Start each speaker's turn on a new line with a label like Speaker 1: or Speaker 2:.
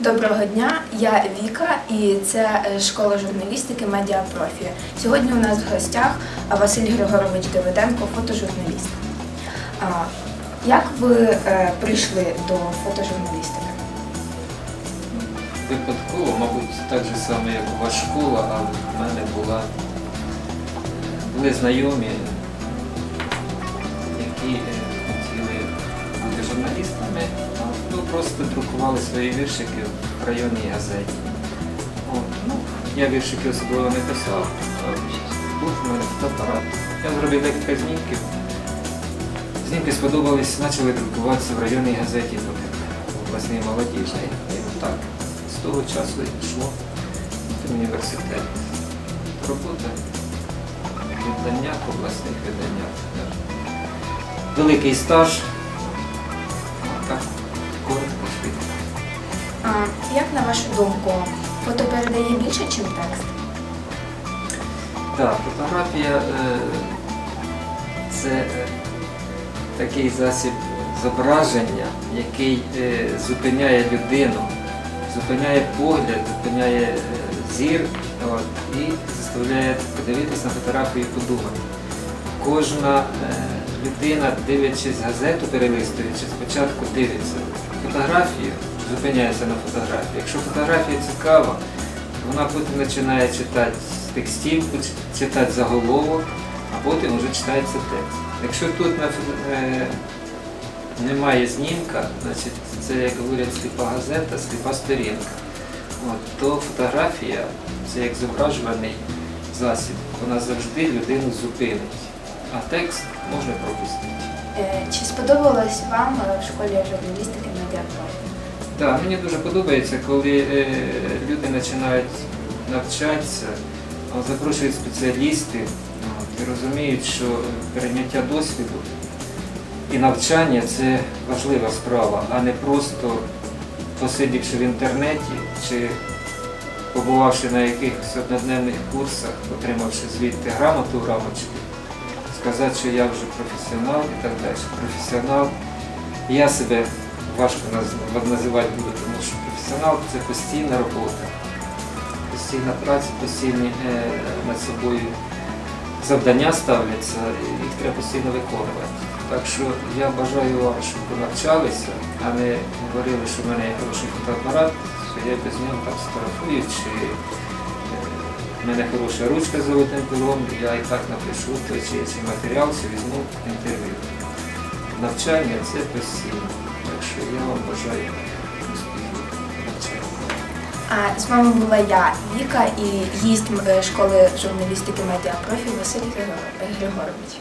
Speaker 1: Доброго дня, я Віка і це е, школа журналістики Медіапрофі. Сьогодні у нас в гостях Василь Григорович Давиденко, фотожурналіст. Як ви е, прийшли до фотожурналістики?
Speaker 2: Випадково, мабуть, так же саме, як у вас школа, але в мене була, були знайомі, які е, хотіли бути журналістами, просто друкували свої віршики в районній газеті. Ну, я віршики особливо не писав, був у мене фотоапарат. Я зробив декілька знімків. Знімки сподобались, почали друкуватися в районній газеті в обласній молодіжній. І так, з того часу і пішло в університет. Робота в виданнях, в обласних виданнях. Великий стаж. А,
Speaker 1: Як на вашу думку, фото передає більше, ніж текст?
Speaker 2: Так, фотографія е, це е, такий засіб зображення, який е, зупиняє людину, зупиняє погляд, зупиняє зір і заставляє подивитися на фотографію і подумати. Кожна людина, дивлячись газету, перелистуючи, спочатку дивиться фотографію, зупиняється на фотографії. Якщо фотографія цікава, вона потім починає читати з текстів, поч- читати заголовок, а потім вже читається текст. Якщо тут е, немає знімка, значить це, як говорять, сліпа газета, сліпа сторінка. От, то фотографія це як зображуваний засіб, вона завжди людину зупинить, а текст можна пропустити.
Speaker 1: Е, Чи сподобалось вам е, в школі журналістики Медіапрофі?
Speaker 2: Так, мені дуже подобається, коли е, люди починають навчатися, запрошують спеціалісти і розуміють, що перейняття досвіду і навчання це важлива справа, а не просто посидівши в інтернеті чи побувавши на якихось однодневних курсах, отримавши звідти грамоту грамоточку, сказати, що я вже професіонал і так далі. Професіонал. Я себе важко називати буду, тому що професіонал це постійна робота, постійна праця, постійні е, над собою завдання ставляться, їх треба постійно виконувати. Так що я бажаю вам, щоб ви навчалися, а не говорили, що в мене є хороший фотоапарат, що я без нього там сфотографую, чи е, в мене хороша ручка з золотим пером, я і так напишу той чи інший матеріал, чи візьму інтерв'ю. Навчання це постійно. Я вам бажаю.
Speaker 1: А з вами була я, Віка, і гість е, школи журналістики Медіапрофі Василь Григорович.